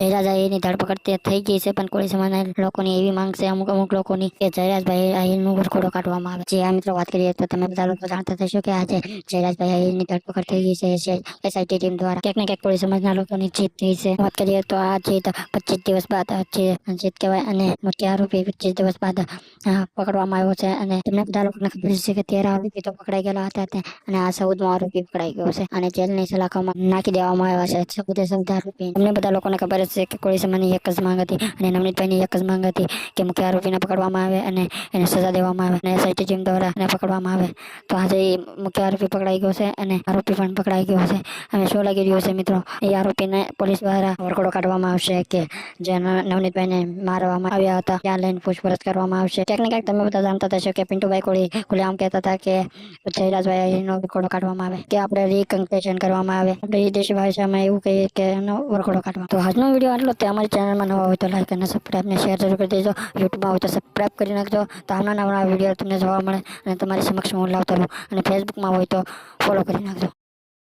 Mira. Jayraj એની ધરપકડ થઈ ગઈ છે, પણ કોળી સમાજના લોકોની એવી માંગ છે. અમુક અમુક લોકોની કે જયરાજભાઈ આહિરનો ઘરખોડો કાઢવામાં આવે જે આ મિત્રો વાત કરીએ તો તમે બધા લોકો જાણતા થશો કે આજે જયરાજભાઈ આહિરની ધરપકડ થઈ ગઈ છે. એસઆઈટી ટીમ દ્વારા ક્યાંક ને ક્યાંક કોળી સમાજના લોકોની જીત થઈ છે. વાત કરીએ તો આ જીત પચીસ દિવસ બાદ જીત કહેવાય અને મુખ્ય આરોપી પચીસ દિવસ બાદ પકડવામાં આવ્યો છે. અને તમને બધા લોકોને ખબર છે કે તેર આરોપી તો પકડાઈ ગયેલા હતા અને આ ચૌદમો આરોપી પકડાઈ ગયો છે. અને જેલની સલાખામાં નાખી દેવામાં આવ્યા છે. ચૌદે ચૌદ આરોપી. તમને બધા લોકોને ખબર છે કે કોળી સમાજની એક જ માંગ હતી અને નવનીતભાઈની એક જ માંગ હતી કે મુખ્ય આરોપીને પકડવામાં આવે અને એને સજા દેવામાં આવે અને એસઆઈટી ટીમ દ્વારા એને પકડવામાં આવે. તો આજે મુખ્ય આરોપી પકડાઈ ગયો છે અને આરોપી પણ પકડાઈ ગયો છે. હવે શું લાગી રહ્યું છે મિત્રો? એ આરોપીને પોલીસ દ્વારા વરઘોડો કાઢવામાં આવશે કે જે નવનીતભાઈને મારવામાં આવ્યા હતા, ત્યાં લઈને પૂછપરછ કરવામાં આવશે. ક્યાંક ને તમે બધા જાણતા થશો કે પિન્ટુભાઈ કોળી ખુલ્લેઆમ કહેતા હતા કે જયરાજભાઈનો એનો વરઘોડો કાઢવામાં આવે, કે આપણે રિકન્ટેશન કરવામાં આવે. આપણે એ દેશી ભાષામાં એવું કહીએ કે એનો વરઘોડો કાઢવા તો આજનો વીડિયો આટલો તે અમારી ચેનલમાં નવા હોય તો લાઈક અને સબસ્ક્રાઈબ શેર જરૂર કરી દેજો. યુટ્યુબમાં હોય તો સબસ્ક્રાઈબ કરી નાખજો. તો આવના નવા વીડિયો તમને જોવા મળે અને તમારી સમક્ષ હું લાવતો રહું. અને ફેસબુકમાં હોય તો ફોલો કરી નાખજો.